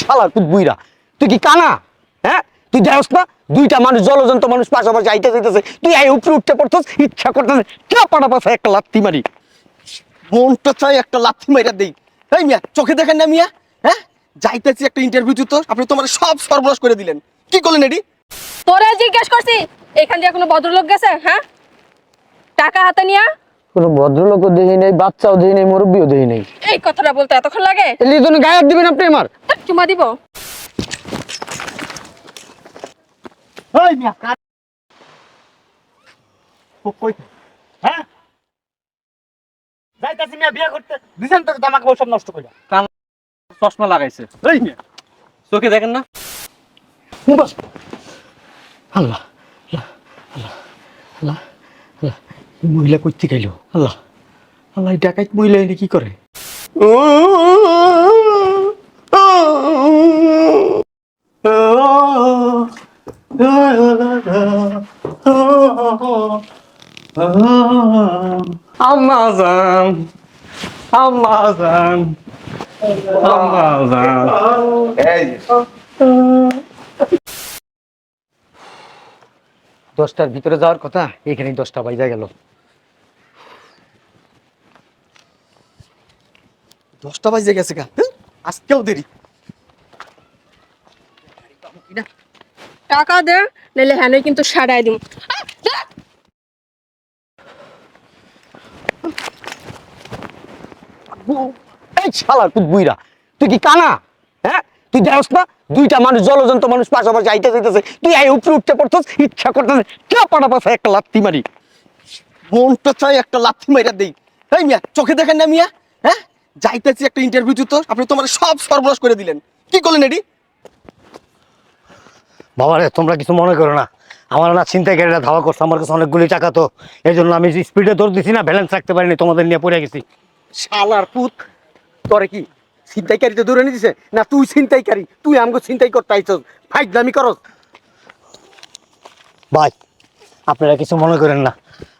শালা তুই বুইরা। তুই কি কানা? হ্যাঁ? তুই দেখস না দুইটা মানুষ জলজন্ত মানুষ পাশাপাশি আইতে যাইতেছে। তুই এই উপরে উঠতে পড়ছস ইচ্ছা করতেছে কে পাড়া পাশে একটা লাত্তি মারি। মনটা চাই একটা লাথি মাইরা দেই। এই মিয়া চোখে দেখেন না মিয়া? হ্যাঁ? যাইতেছি একটা ইন্টারভিউ তো আপনি তোমার সব সর্বনাশ করে দিলেন। কি করলেন এডি? তোরা জিজ্ঞেস করছি এখান দিয়ে কোনো ভদ্রলোক গেছে? হ্যাঁ? টাকা হাতে নিয়া? কোনো ভদ্রলোকও দেখি নেই বাচ্চাও দেখি নেই মুরব্বীও দেখি নেই। এই কথাটা বলতে এতক্ষণ লাগে? এলি জন্য গায়ে হাত দিবেন আপনি আমার? চুমা দিব। ওই মিয়া কাজ কই? হ্যাঁ? যাইতাছি মিয়া বিয়ে করতে। দিছেন তো আমাকে সব নষ্ট করে চশমা লাগাইছে। এই মিয়া। চোখে দেখেন না? আল্লাহ আল্লাহ আল্লাহ আল্লাহ আল্লাহ। এই মহিলা করতে গেল আল্লাহ আল্লাহ ডাকাইত মহিলা এনে কি করে? দশটার ভিতরে যাওয়ার কথা এখানে দশটা বাইজা গেল। দশটা বাজে গেছে গা হ্যাঁ? আজকেও দেরি। টাকা দে নাহলে হ্যাঁ কিন্তু সারাই দিম। এই শালা তুই বুইরা তুই কি কানা? হ্যাঁ? তুই দেখস না দুইটা মানুষ জলজন্ত মানুষ পাশাপাশি আইতে যাইতেছে। তুই এই উপরে উঠতে পড়ছস ইচ্ছা করতেছে কে পাড়া পাশে একটা মারি। মনটা চাই একটা লাথি মাইরা দেই। এই মিয়া চোখে দেখেন না মিয়া? হ্যাঁ? যাইতেছি একটা ইন্টারভিউ তো আপনি তোমার সব সর্বনাশ করে দিলেন। কি করলেন এডি? বাবা রে তোমরা কিছু মনে করো না। আমার না ছিনতাইকারীরা ধাওয়া করছে আমার কাছে অনেকগুলি টাকা তো। এই জন্য আমি স্পিডে দৌড় দিছি না ব্যালেন্স রাখতে পারিনি তোমাদের নিয়ে পড়ে গেছি। শালার পুত তোরে কি ছিনতাইকারীতে দূরে নিয়ে দিছে? না তুই ছিনতাইকারী তুই আমাকে ছিনতাই করতে আইছস ফাইজলামি করস। ভাই আপনারা কিছু মনে করেন না।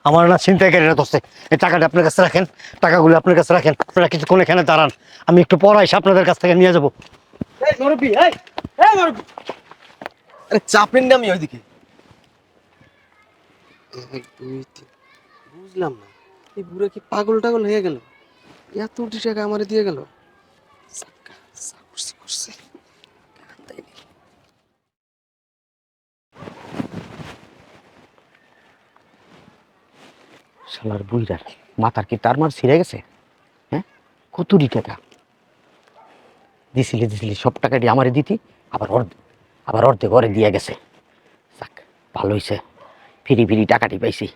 আমার না ছিনতাইকারীরা ধরছে। এই টাকাটা আপনার কাছে রাখেন টাকাগুলো আপনার কাছে রাখেন আপনারা কিছুক্ষণ এখানে দাঁড়ান। আমি একটু পড়াইছি আপনাদের কাছ থেকে নিয়ে যাব। এই মুরব্বি এই এই মুরব্বি। আরে চাপেন না আমি ওইদিকে। বুঝলাম না। এই বুড়ো কি পাগল টাগল হয়ে গেল? এত টাকা আমারে দিয়ে গেল? করছে, করছে। তাই নাকি? শালার বুইরার মাথার কি তার মার ছিঁড়ে গেছে? হ্যাঁ? কতুরি টাকা। দিছিলি দিছিলি, সব টাকাটি আমারে দিতি, আবার অর্ধেক আবার অর্ধেক ঘরে দিয়ে গেছে। যাক, ভালো হয়েছে ফিরি ফিরি টাকাটি পাইছি।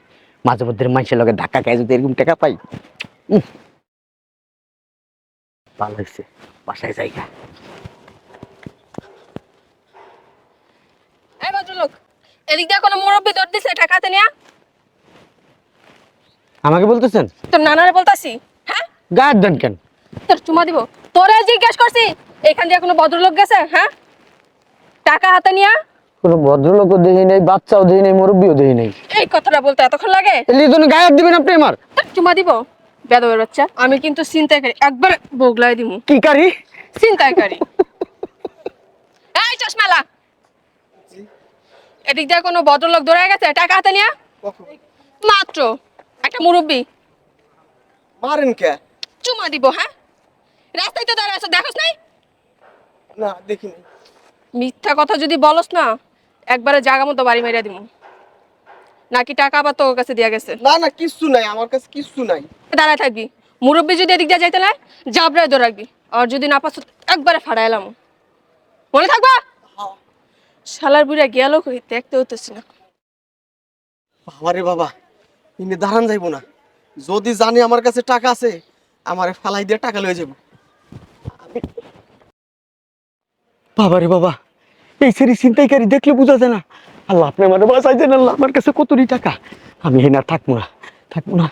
মাঝে মধ্যে মানুষের লগে ধাক্কা খাই যদি এরকম টাকা পাই। ভালো হয়েছে বাসায় জায়গা এদিক দিয়ে কোনো মুরব্বী দৌড় দিছে টাকা হাতে নিয়া? আমাকে বলতেছেন? তোর নানারে বলতাছি হ্যাঁ? গায়ের দেন কেন? তোর চুমা দিব। তোরা জিজ্ঞেস করছি এখান দিয়ে কোনো ভদ্রলোক গেছে হ্যাঁ? টাকা হাতে নিয়া? কোনো ভদ্রলোকও দেখি নেই বাচ্চাও দেখি নেই মুরব্বীও দেখি নেই। এই কথাটা বলতে এতক্ষণ লাগে? এলি জন্য গায়ে হাত দিবেন আপনি আমার। তোর চুমা দিব। বেদবের বাচ্চা আমি কিন্তু চিন্তাই করি একবার বগলাই দিমু। কি কারি? চিন্তাই করি এই চশমালা। এদিক দিয়ে কোনো ভদ্রলোক দৌড়ে গেছে টাকা হাতে নিয়া? মাত্র। একটা মুরব্বী। মারেন কে? চুমা দিব হ্যাঁ? রাস্তায় তো দাঁড়ায় আছে দেখোস নাই? না দেখিনি। মিথ্যা কথা যদি বলস না একবারে জাগা মতো বাড়ি মেরে দিব নাকি টাকা আবার তোর কাছে দিয়া গেছে? না না কিচ্ছু নাই আমার কাছে কিচ্ছু নাই। দাঁড়ায় থাকবি। মুরব্বী যদি এদিক দিয়ে যাইতে না জাবরায় দৌড় রাখবি। আর যদি না পাস একবারে ফাড়া এলাম। মনে থাকবা? শালার বুড়া গেল কই দেখতে হতেছি না। বাবা রে বাবা। ইনি দাঁড়ান যাইবো না। যদি জানি আমার কাছে টাকা আছে আমারে ফালাই দিয়ে টাকা লয়ে যাব। বাবা রে বাবা এই সেরি ছিনতাইকারী দেখলে বোঝা যায় না। আল্লাহ আপনি আমার বাঁচাই দেন আল্লাহ আমার কাছে কতটি টাকা। আমি এই না থাকব না থাকব না।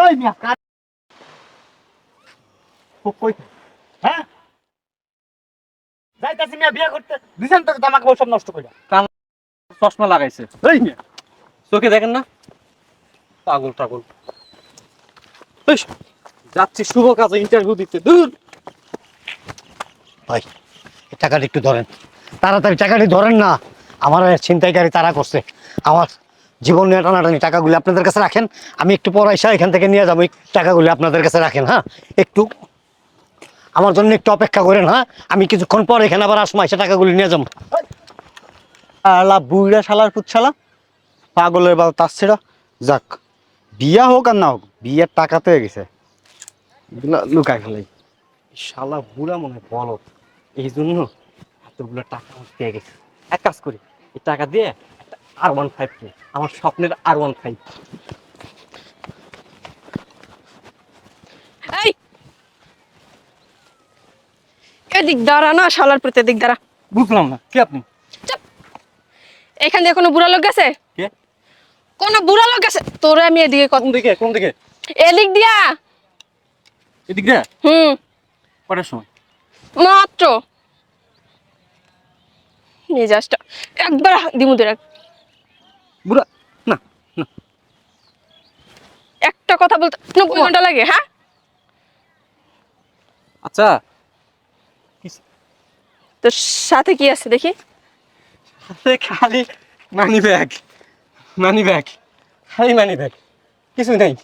ওই মিয়া কাজ কই? হ্যাঁ? যাইতাছি মিয়া বিয়ে করতে। দিছেন তো আমাকে সব নষ্ট করে চশমা লাগাইছে। এই মিয়া। চোখে দেখেন না? পাগল টাগল যাচ্ছি শুভ কাজে ইন্টারভিউ দিতে। দূর। ভাই টাকাটা একটু ধরেন। তাড়াতাড়ি টাকাটি ধরেন না। আমার ছিনতাইকারী তারা করছে। আমার জীবন নিয়ে টানাটানি টাকাগুলি আপনাদের কাছে রাখেন। আমি একটু পয়সা এখান থেকে নিয়ে যাব। এই টাকাগুলি আপনাদের কাছে রাখেন হ্যাঁ? একটু আমার জন্য একটু অপেক্ষা করেন হ্যাঁ? আমি কিছুক্ষণ পর এখানে আবার আসব, এসে টাকাগুলি নিয়ে যাব। আলা বুইরা শালার পুচ্ছালা পাগলের বাল তার ছেড়া। যাক, বিয়া হোক আর না হোক, বিয়ের টাকা তো গেছে। এগুলা লুকাই ফেলাই। শালা বুড়া মনে হয় বলো এই জন্য এতগুলো টাকা পেয়ে গেছে। এক কাজ করি, এই টাকা দিয়ে আর ওয়ান ফাইভ আমার স্বপ্নের আর ওয়ান ফাইভ এই এদিক দাঁড়া না শালার প্রতি এদিক দাঁড়া বুঝলাম না। কি আপনি? এখান দিয়ে কোনো বুড়া লোক গেছে? কে? কোনো বুড়া লোক গেছে? তোরে আমি এদিকে কোন দিকে কোন দিকে? এদিক দিয়া। এদিক দিয়ে? হুম। কটার সময়? মাত্র। মেজাজটা একবার দিমুদের বুড়া না। একটা কথা বলতে নব্বই ঘণ্টা লাগে হ্যাঁ? আচ্ছা। তোর সাথে কি আছে দেখি? আরে খালি মানি ব্যাগ মানি ব্যাগ খালি মানি ব্যাগ কিছু নেই।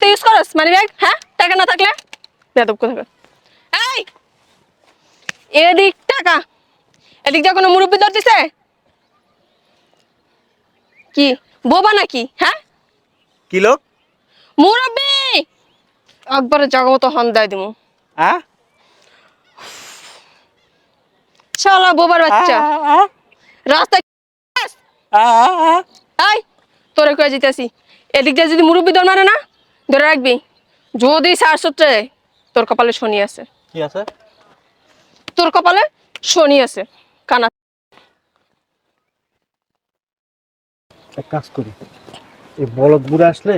তুই ইউজ করস মানি ব্যাগ হ্যাঁ? টাকা না থাকলে? বেদব কোথাকার। এই! এদিক টাকা। এদিক যা কোনো মুরব্বি দর দিছে? কি? বোবা নাকি? হ্যাঁ? কি লোক? মুরব্বি! একবারে জগমতো হন দেয় দিমু। হ্যাঁ শালা বোবার বাচ্চা। রাস্তায় এই তোরে কয়ে যেতেছি। এদিক দিয়ে যদি মুরব্বি দর মারে না ধরে রাখবি। যদি সার সূত্রে তোর কপালে শনি আছে। কি আছে? তোর কপালে শনি আছে কানা। এক কাজ করি এই বলদ বুড়ে আসলে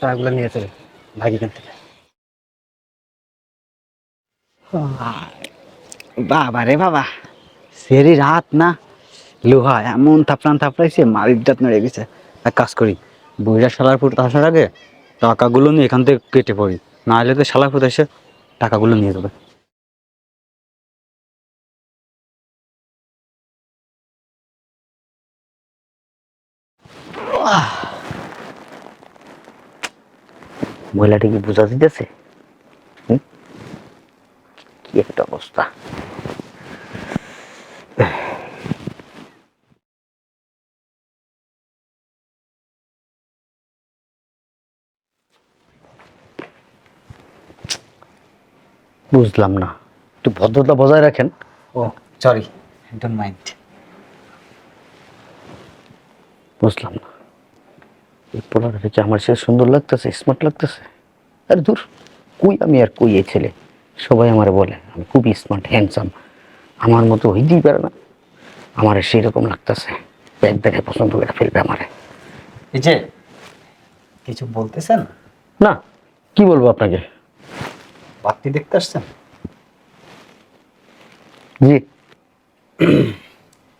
টাকাগুলো নিয়ে চলে ভাগি কেন থেকে বাবা রে বাবা। সেরি রাত না। লোহা এমন থাপড়ান থাপড়াইছে, মারির দাঁত নড়ে গেছে। এক কাজ করি বুড়িরা শালার ফুট আসার আগে টাকাগুলো নিয়ে এখান থেকে কেটে পড়ি। না হলে তো শালার ফুট এসে টাকাগুলো নিয়ে যাবে। মহিলাটি কি বোঝা দিতেছে? কি একটা অবস্থা। বুঝলাম না। একটু ভদ্রতা বজায় রাখেন। ও সরি ডোন্ট মাইন্ড বুঝলাম না। এই পোলাটা আমার সে সুন্দর লাগতেছে স্মার্ট লাগতেছে? আরে দূর কুই আমি আর কুই এই ছেলে? সবাই আমারে বলে আমি খুবই স্মার্ট হ্যান্ডসাম আমার মতো হইতেই পারে না। আমার সেই রকম লাগতেছে। ব্যাগ দেখে পছন্দ করে ফেলবে আমারে। এই যে কিছু বলতেছেন? না কি বলব আপনাকে? বাতি দেখতে আসছেন? জি।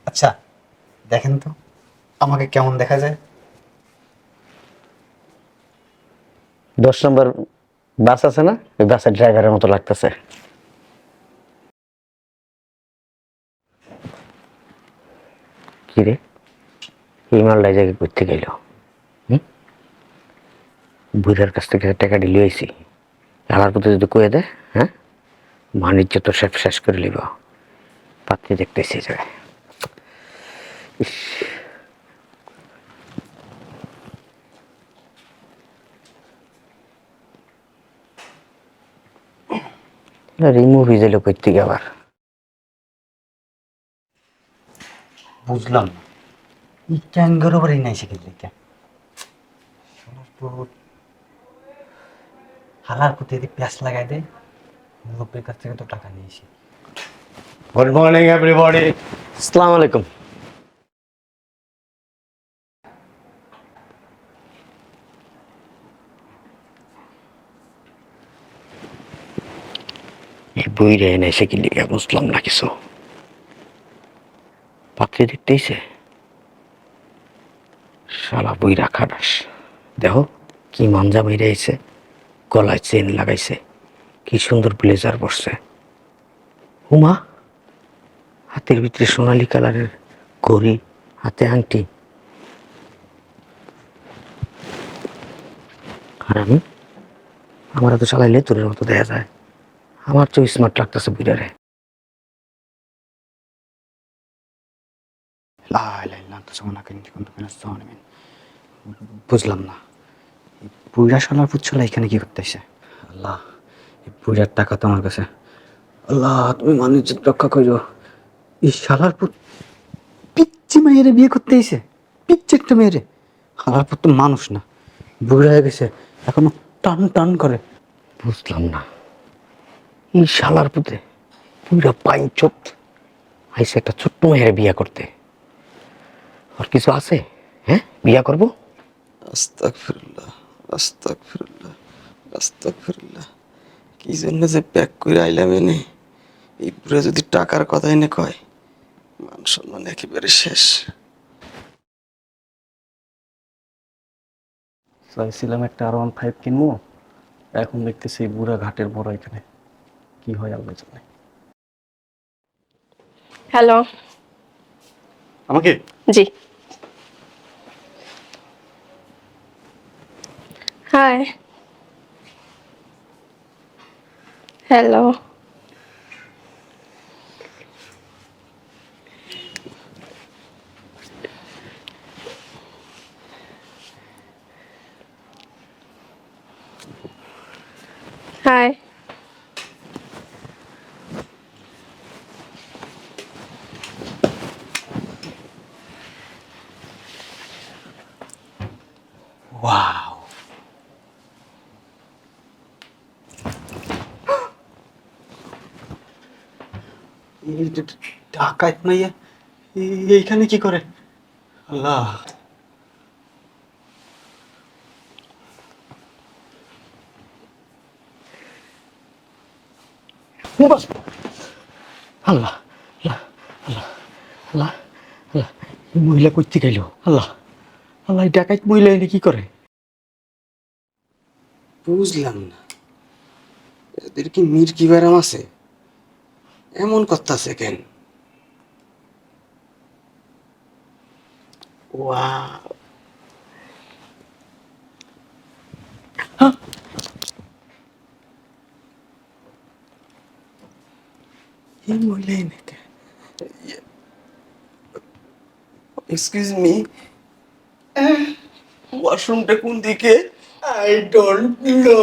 আচ্ছা দেখেন তো আমাকে কেমন দেখা যায়? দশ নম্বর বাস আছে না? ওই বাসের ড্রাইভারের মতো লাগতেছে। কি রে? এই জায়গায় করতে গেল। বুড়ার কাছ থেকে টাকা দিলে হয়েছি আমার কথা যদি কয়ে দেয় হ্যাঁ? বাণিজ্য তো সব শেষ করে লিব। এই জায়গায় ইস। রিমুভ গেল করতে গিয়ে আবার। বুঝলাম। না নাই শিখে হালার প্রতি যদি প্যাস লাগাই দেয়। মুরব্বীর কাছ থেকে তো টাকা নিয়েছি গুড মর্নিং এভরিবডি আসসালামু আলাইকুম। এই বইরে এনে এসে কি লিখে বুঝলাম না কিছু? পাত্রে দেখতেইছে শালা বই রাখাস দেখো কি মাঞ্জা মেরে আইছে গলায় চেন লাগাইছে। কি সুন্দর ব্লেজার পরছে উমা, হাতের ভিতরে সোনালি কালারের ঘড়ি, হাতে আংটি। আর আমি? আমার তো চালাইলে তোরের মতো দেয়া যায়। আমার তো স্মার্ট লাগতেছে বুড়ারে বুঝলাম না। বুইড়া শালার পুচ্ছলা এখানে কি করতেছে? আল্লাহ, এই বুইড়ার টাকা তো আমার কাছে। আল্লাহ, তুমি মানুষ রক্ষা করো। এই শালার পুত পিচ্ছি মেয়েরে বিয়ে করতে এসে পিচ্ছি একটা মেয়েরে শালার পুত তো মানুষ না। বুড়া হয়ে গেছে, এখনও টান টান করে। বুঝলাম না। এই শালার পুতে পুরা পাইচত আইসে একটা ছোট্ট মেয়ের বিয়ে করতে। আর কিছু আছে? হ্যাঁ? বিয়া করব? আস্তাক ফিরুল্লাহ আস্তাক ফিরুল্লাহ আস্তাক ফিরুল্লাহ কি জন্য যে প্যাক করে আইলাম এনে? এই বুড়া যদি টাকার কথা এনে কয় মান সম্মান একেবারে শেষ। চাইছিলাম একটা আর ওয়ান ফাইভ কিনবো এখন দেখতেছি এই বুড়া ঘাটের বড় এখানে। কি হয় আল্লাহ জানে। হ্যালো আমাকে? জি। Hi. Hello. Hi. ডাকাত মাইয়া এইখানে কি করে? আল্লাহ। আল্লাহ আল্লাহ মহিলা করতে গেল, আল্লাহ আল্লাহ ডাকাইত মহিলা এনে কি করে? বুঝলাম না। এদের কি মির কি ব্যারাম আছে? এমন করতেছে কেন? এক্সকিউজ মি ওয়াশরুমটা কোন দিকে? আই ডোন্ট নো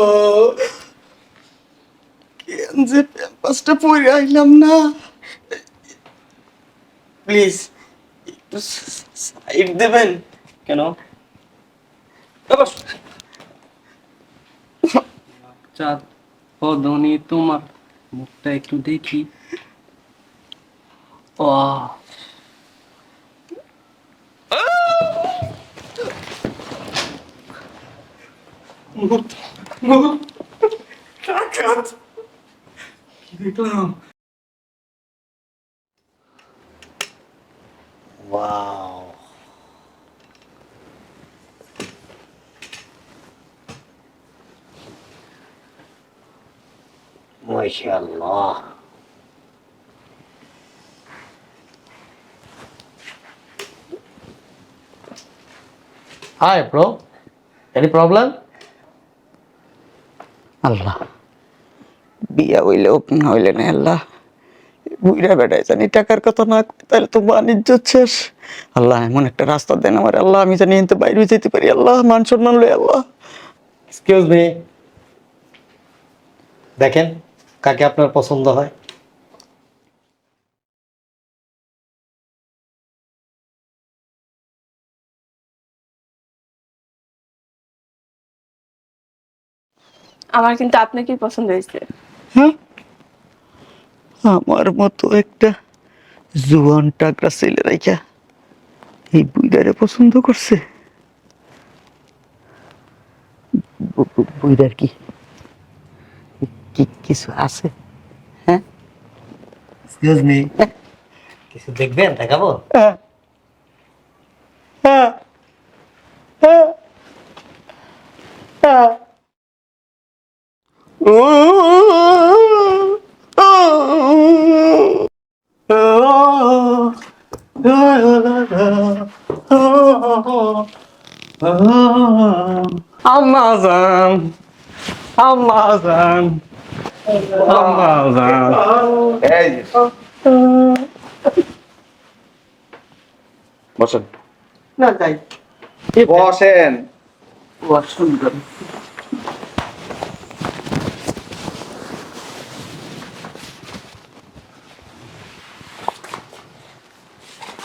যে প্যাম্পাসটা পরে আইলাম না। প্লিজ একটু সাইড দেবেন। কেন? চাঁদ ধনী তোমার মুখটা একটু দেখি। ও দেখলাম মাশাআল্লাহ হাই ব্রো এনি প্রবলেম আল্লাহ বিয়া হইলে ওপেন হইলে না আল্লাহ। বুইরা বেড়ায় জানি টাকার কথা না তাহলে তো বাণিজ্য শেষ। আল্লাহ এমন একটা রাস্তা দেন আমার আল্লাহ আমি জানি বাইরে যেতে পারি। আল্লাহ মান সম্মান লই আল্লাহ। এক্সকিউজ মি দেখেন কাকে আপনার পছন্দ হয়। আমার কিন্তু আপনাকেই পছন্দ হয়েছে। আমার মতো একটা জুয়ান টাকরা ছেলে রাইখা এই বুইরারে পছন্দ করছে। বু- বু- কি? কি কিছু আছে? হ্যাঁ? এক্সকিউজ মি কিছু দেখবেন দেখাবো? হ্যাঁ। হ্যাঁ। হ্যাঁ। আম্মাজান আম্মাজান আম্মাজান এই বসেন। না যাই। বসেন।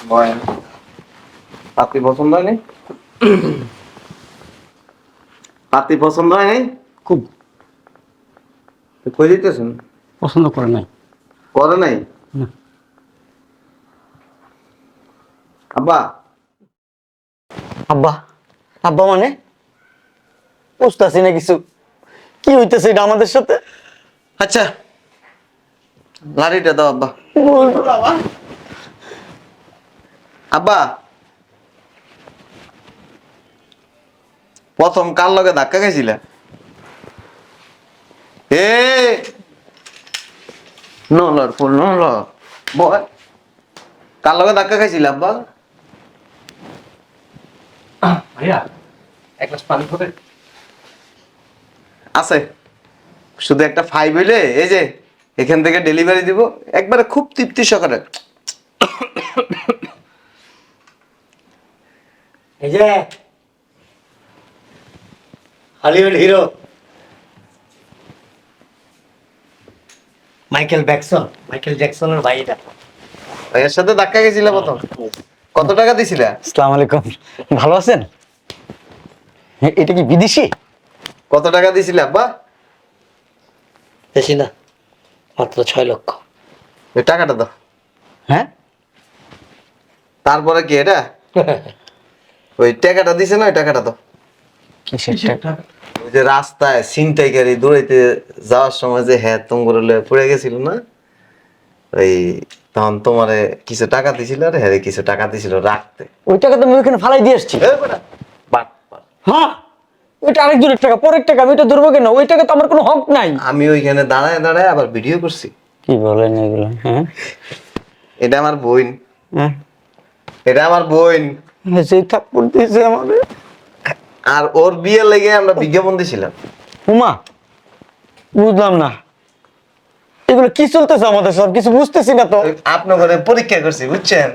বয়েন পাতি পছন্দ হয়নি? পাতি পছন্দ হয়নি? খুব। কই দিতেছেন পছন্দ করে নাই। করে নাই? আব্বা। আব্বা আব্বা মানে? বুঝতেছি না কিছু। কি হইতেছে এটা আমাদের সাথে? আচ্ছা। লাড়িটা দাও আব্বা। আব্বা। প্রথম কার লগে ধাক্কা খাইছিলে? কার লগে ধাক্কা খাইছিলে আব্বা? ভাইয়া এক গ্লাস পানি খাবে আছে। শুধু একটা ফাইভ হইলে এই যে এখান থেকে ডেলিভারি দিব। একবারে খুব তৃপ্তি সহকারে। এই যে Hollywood hero Michael Jackson Michael জ্যাকসনের ভাই এটা এর সাথে ধাক্কা গেছিল প্রথম? কত টাকা দিছিলে? আসসালামু আলাইকুম। ভালো আছেন? এটা কি বিদেশি? কত টাকা দিছিলে আব্বা? বেশি না মাত্র ছয় লক্ষ। ওই টাকাটা দাও। হ্যাঁ? তারপরে কি এটা? ওই টাকাটা দিছে না ওই টাকাটা দাও। কিসের টাকা? ওই যে রাস্তায় ছিনতাইকারী দৌড়াইতে যাওয়ার সময় যে হ্যাঁ তোমার পড়ে গেছিল না? ওই তখন তোমারে কিছু টাকা দিছিল আর হ্যাঁ কিছু টাকা দিছিল রাখতে। ওই টাকা তো আমি ওখানে ফালাই দিয়ে আসছি। এ বেটা, বাট, বাট। হ্যাঁ? ওইটা আরেকজনের টাকা পরের টাকা আমি এটা ধরবো কেন? ওই টাকা তো আমার কোনো হক নাই। আমি ওইখানে দাঁড়ায় দাঁড়ায় আবার ভিডিও করছি। কি বলেন এগুলো হ্যাঁ? এটা আমার বোন। হ্যাঁ? এটা আমার বোন। সেই থাপ্পড় দিয়েছে আমাদের আর ওর বিয়ে লেগে আমরা বিজ্ঞাপন দিছিলাম। উমা বুঝলাম না। এগুলো কি চলতেছে আমাদের সব? কিছু বুঝতেছি না তো। আপনার ঘরে পরীক্ষা করছি বুঝছেন?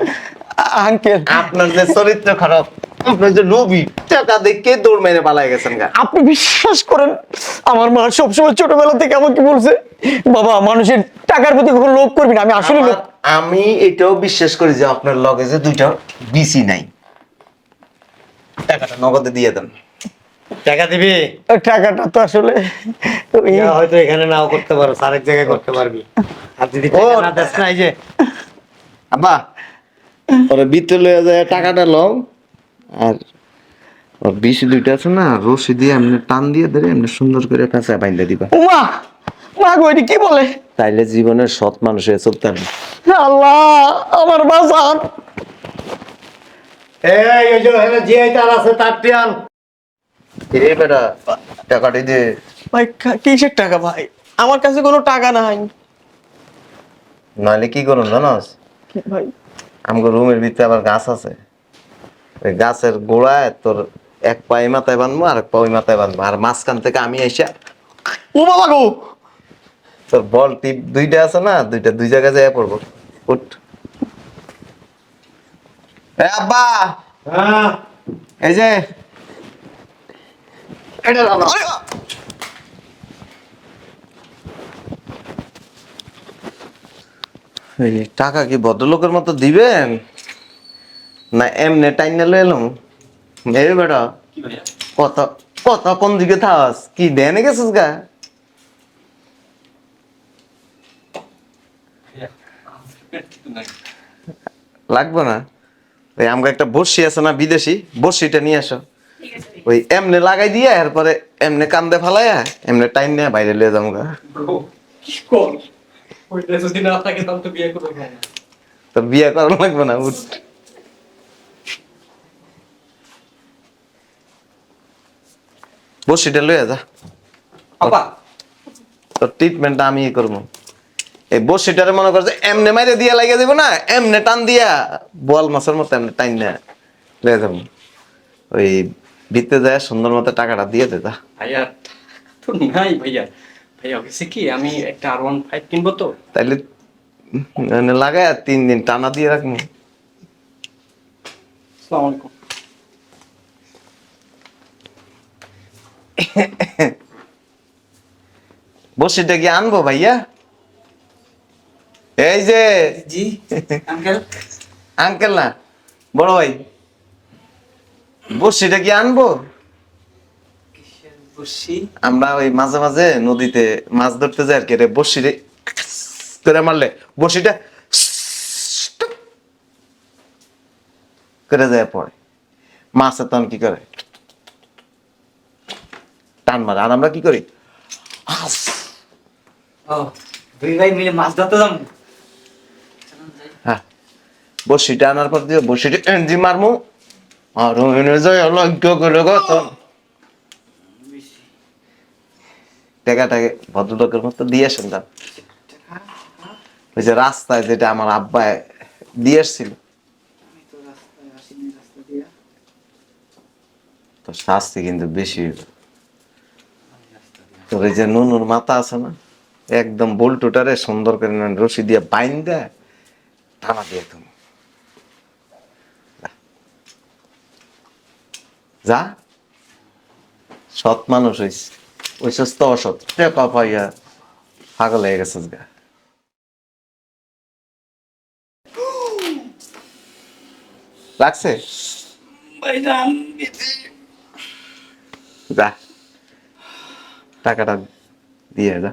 আঙ্কেল। আপনার যে চরিত্র খারাপ আপনার যে লোভী টাকা দেখে দৌড় মেরে পালাই গেছেন আপনি বিশ্বাস করেন আমার মা সবসময় ছোটবেলা থেকে আমাকে বলছে বাবা মানুষের টাকার প্রতি কখনো লোভ করবি না আমি আসলে আমি এটাও বিশ্বাস করি যে আপনার লগে যে দুইটা বিসি নাই। টাকাটা নগদে দিয়ে দেন। টাকা দিবি? টাকাটা তো আসলে হয়তো এখানে নাও করতে পারো আরেক জায়গায় করতে পারবি। আর যদি না দেস না এই যে। আব্বা ওরে ভিতরে লয়ে যায় টাকাটা লও। আর ওর দুইটা আছে না রশি দিয়ে এমনি টান দিয়ে ধরে এমনি সুন্দর করে পেঁচা বাইন্দা দিবা। উমা! মা গো এটি কি বলে? তাইলে জীবনের সৎ মানুষ হয়ে চলতে আল্লাহ আমার বাজান এই ওই যে এখানে জিআই তার আছে তার টিয়ান এ বেটা টাকাটি দে। ভাই কিসের টাকা ভাই? আমার কাছে কোনো টাকা নাই। নাহলে কি করুন জানাস? কি ভাই? আমগো রুমের ভিতরে আবার গাছ আছে। ওই গাছের গোড়ায় তোর এক পায়ে মাথায় বানবো আর এক পা মাথায় বানবো আর মাঝখান থেকে আমি এসে ও বাবা গো! তোর বল টিপ দুইটা আছে না দুইটা দুই জায়গায় যায় পড়ব। উঠ। এ আব্বা! এই যে। এটা দাও। এই টাকা কি ভদ্রলোকের মতো দিবেন? না এমনি টাইনা লয়ে এলাম এই বেটা কত কত কোন দিকে থাস? কি দেনে গেছিস গা? লাগবে না? ওই আমাকে একটা বর্ষি আছে না বিদেশি? বর্ষিটা নিয়ে আসো। ওই এমনে লাগাই দিয়ে এরপরে এমনে কান্দে ফালাইয়া এমনে টাইম নিয়ে বাইরে লিয়ে যাব গা। তো বিয়ে তো করা লাগবে না উঠ। বসিটা লইয়া যা। তোর ট্রিটমেন্টটা আমি করব। এই বসিটারে মনে করছে এমনে মাইরে দিয়া লাগিয়ে দেবো না এমনে টান দিয়া। বল মাছের মতো এমনি টাইন না লয়ে যাব। ওই ভিতরে যায় সুন্দর মতো টাকাটা দিয়ে দে যা। ভাইয়া তো নাই ভাইয়া। ভাইয়া হয়েছে কি আমি একটা আর ওয়ান ফাইভ কিনবো তো। তাইলে মানে লাগায় তিন দিন টানা দিয়ে রাখব। আসসালামু আলাইকুম। বসিটা কি আনব ভাইয়া? এই যে জি আঙ্কেল। আঙ্কেল না বড় ভাই। বসিটা কি আনব? আমরা ওই মাঝে মাঝে নদীতে মাছ ধরতে যাই আর কি রে করে মারলে বসিটা করে যায় পড়ে তখন কি করে? টান মারে আর আমরা কি করি? দুই ভাই মিলে মাছ ধরতে হ্যাঁ বসিটা আনার পর দিয়ে বসিটা এনজি মারমু। আর ওখানে যাই লজ্ঞ করে গো তো টাকাটাকে ভদ্রলোকের মতো দিয়ে আসেন দাম ওই যে রাস্তায় যেটা আমার আব্বা দিয়ে আসছিল। তো শাস্তি কিন্তু বেশি। তোর এই যে নুনুর মাথা আছে না, একদম বল্টুটারে সুন্দর করে রশি দিয়ে বাইন দেয়, টানা দিয়ে তুমি যা। সৎ মানুষ হইস। ওই তো অসৎ। টেকা পাইয়া পাগল হয়ে গেছে গা। লাগছে? যা। টাকাটা দিয়ে যা।